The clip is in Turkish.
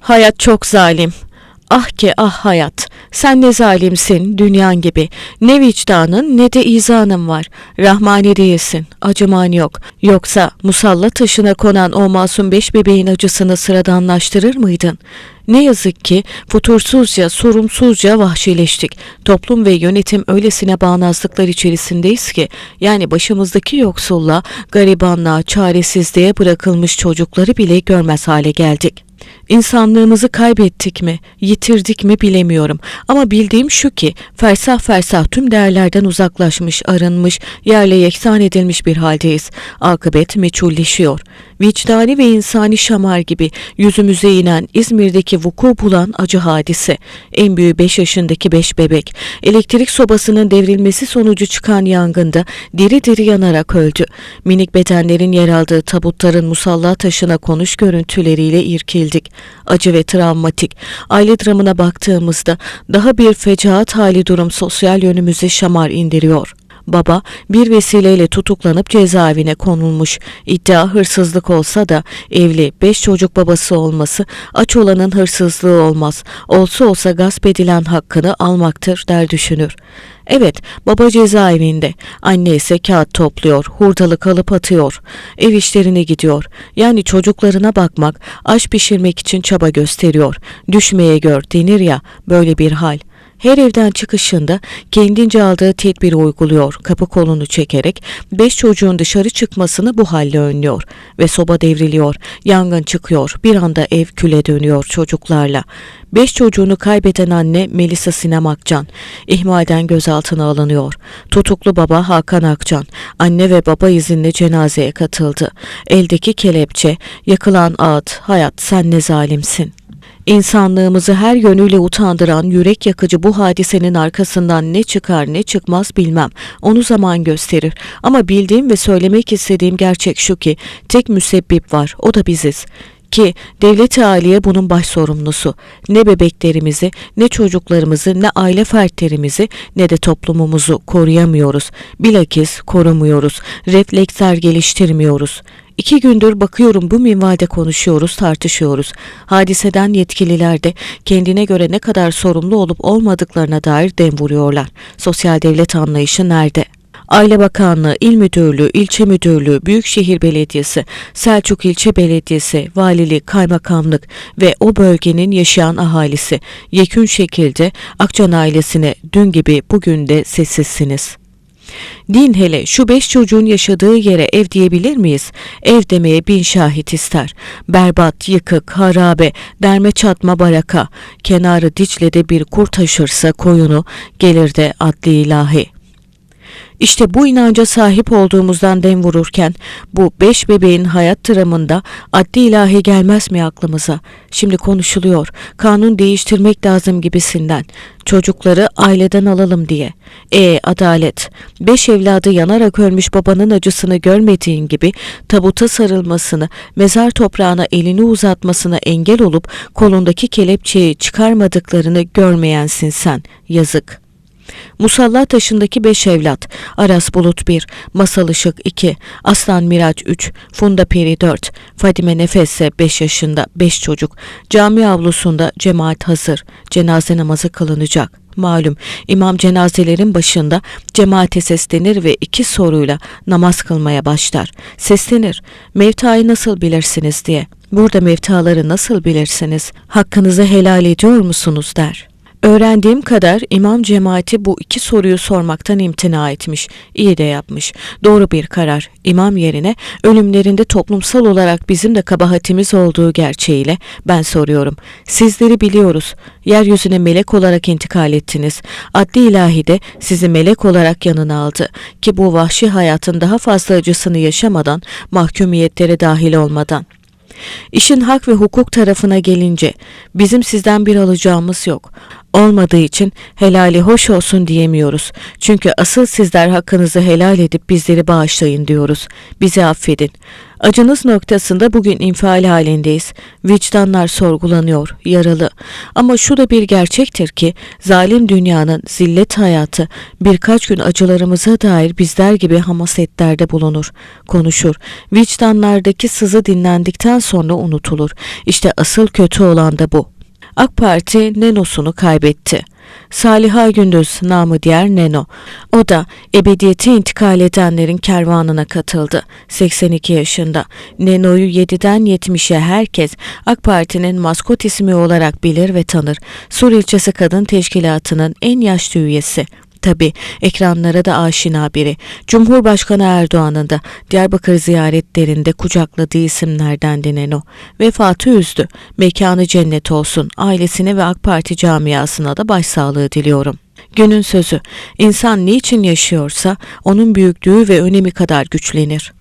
Hayat çok zalim. Ah ki ah hayat. Sen ne zalimsin dünyan gibi. Ne vicdanın ne de izanın var. Rahmani değilsin. Acıman yok. Yoksa musalla taşına konan o masum beş bebeğin acısını sıradanlaştırır mıydın? Ne yazık ki futursuzca, sorumsuzca vahşileştik. Toplum ve yönetim öylesine bağnazlıklar içerisindeyiz ki, yani başımızdaki yoksulla, garibanlığa, çaresizliğe bırakılmış çocukları bile görmez hale geldik. İnsanlığımızı kaybettik mi, yitirdik mi bilemiyorum. Ama bildiğim şu ki fersah fersah tüm değerlerden uzaklaşmış, arınmış, yerle yeksan edilmiş bir haldeyiz. Akıbet meçhulleşiyor. Vicdani ve insani şamar gibi yüzümüze inen İzmir'deki vuku bulan acı hadise. En büyüğü 5 yaşındaki 5 bebek. Elektrik sobasının devrilmesi sonucu çıkan yangında diri diri yanarak öldü. Minik bedenlerin yer aldığı tabutların musalla taşına konuş görüntüleriyle irkildik. Acı ve travmatik. Aile dramına baktığımızda daha bir fecaat hali durum sosyal yönümüze şamar indiriyor. Baba bir vesileyle tutuklanıp cezaevine konulmuş. İddia hırsızlık olsa da evli, beş çocuk babası olması aç olanın hırsızlığı olmaz. Olsa olsa gasp edilen hakkını almaktır der düşünür. Evet, baba cezaevinde. Anne ise kağıt topluyor, hurdalık alıp atıyor. Ev işlerine gidiyor. Yani çocuklarına bakmak, aş pişirmek için çaba gösteriyor. Düşmeye gör denir ya, böyle bir hal. Her evden çıkışında kendince aldığı tedbiri uyguluyor. Kapı kolunu çekerek beş çocuğun dışarı çıkmasını bu halle önlüyor. Ve soba devriliyor. Yangın çıkıyor. Bir anda ev küle dönüyor çocuklarla. Beş çocuğunu kaybeden anne Melisa Sinem Akcan ihmalden gözaltına alınıyor. Tutuklu baba Hakan Akcan anne ve baba izinle cenazeye katıldı. Eldeki kelepçe, yakılan ağıt, hayat sen ne zalimsin. İnsanlığımızı her yönüyle utandıran, yürek yakıcı bu hadisenin arkasından ne çıkar ne çıkmaz bilmem. Onu zaman gösterir. Ama bildiğim ve söylemek istediğim gerçek şu ki tek müsebbip var. O da biziz ki devlet-i aliye bunun baş sorumlusu. Ne bebeklerimizi, ne çocuklarımızı, ne aile fertlerimizi, ne de toplumumuzu koruyamıyoruz. Bilakis korumuyoruz. Refleksler geliştirmiyoruz. İki gündür bakıyorum bu minvalde konuşuyoruz, tartışıyoruz. Hadiseden yetkililer de kendine göre ne kadar sorumlu olup olmadıklarına dair dem vuruyorlar. Sosyal devlet anlayışı nerede? Aile Bakanlığı, İl Müdürlüğü, İlçe Müdürlüğü, Büyükşehir Belediyesi, Selçuk İlçe Belediyesi, Valilik, Kaymakamlık ve o bölgenin yaşayan ahalisi yekün şekilde Akçan ailesine dün gibi bugün de sessizsiniz. Din hele şu beş çocuğun yaşadığı yere ev diyebilir miyiz? Ev demeye bin şahit ister. Berbat, yıkık, harabe, derme çatma baraka. Kenarı Dicle'de bir kur taşırsa koyunu, gelir de adli ilahi. İşte bu inanca sahip olduğumuzdan dem vururken bu beş bebeğin hayat dramında adli ilahi gelmez mi aklımıza? Şimdi konuşuluyor. Kanun değiştirmek lazım gibisinden. Çocukları aileden alalım diye. E adalet. Beş evladı yanarak ölmüş babanın acısını görmediğin gibi tabuta sarılmasını, mezar toprağına elini uzatmasına engel olup kolundaki kelepçeyi çıkarmadıklarını görmeyensin sen. Yazık. Musalla taşındaki beş evlat, Aras Bulut 1, Masal Işık 2, Aslan Miraç 3, Funda Peri 4, Fadime Nefesse 5 yaşında 5 çocuk, cami avlusunda cemaat hazır, cenaze namazı kılınacak. Malum imam cenazelerin başında cemaate seslenir ve iki soruyla namaz kılmaya başlar. Seslenir, mevtayı nasıl bilirsiniz diye. Burada mevtaları nasıl bilirsiniz, hakkınızı helal ediyor musunuz der. Öğrendiğim kadar imam cemaati bu iki soruyu sormaktan imtina etmiş. İyi de yapmış. Doğru bir karar. İmam yerine ölümlerinde toplumsal olarak bizim de kabahatimiz olduğu gerçeğiyle ben soruyorum. Sizleri biliyoruz. Yeryüzüne melek olarak intikal ettiniz. Adli ilahi de sizi melek olarak yanına aldı. Ki bu vahşi hayatın daha fazla acısını yaşamadan, mahkumiyetlere dahil olmadan. İşin hak ve hukuk tarafına gelince bizim sizden bir alacağımız yok. Olmadığı için helali hoş olsun diyemiyoruz. Çünkü asıl sizler hakkınızı helal edip bizleri bağışlayın diyoruz. Bizi affedin. Acınız noktasında bugün infial halindeyiz. Vicdanlar sorgulanıyor, yaralı. Ama şu da bir gerçektir ki zalim dünyanın zillet hayatı birkaç gün acılarımıza dair bizler gibi hamasetlerde bulunur, konuşur. Vicdanlardaki sızı dinlendikten sonra unutulur. İşte asıl kötü olan da bu. AK Parti Neno'sunu kaybetti. Saliha Gündüz namı diğer Neno. O da ebediyete intikal edenlerin kervanına katıldı. 82 yaşında. Neno'yu 7'den 70'e herkes AK Parti'nin maskot ismi olarak bilir ve tanır. Sur İlçesi Kadın Teşkilatı'nın en yaşlı üyesi. Tabi ekranlara da aşina biri. Cumhurbaşkanı Erdoğan'ın da Diyarbakır ziyaretlerinde kucakladığı isimlerden Neno. Vefatı üzdü. Mekanı cennet olsun. Ailesine ve AK Parti camiasına da başsağlığı diliyorum. Günün sözü. İnsan niçin yaşıyorsa onun büyüklüğü ve önemi kadar güçlenir.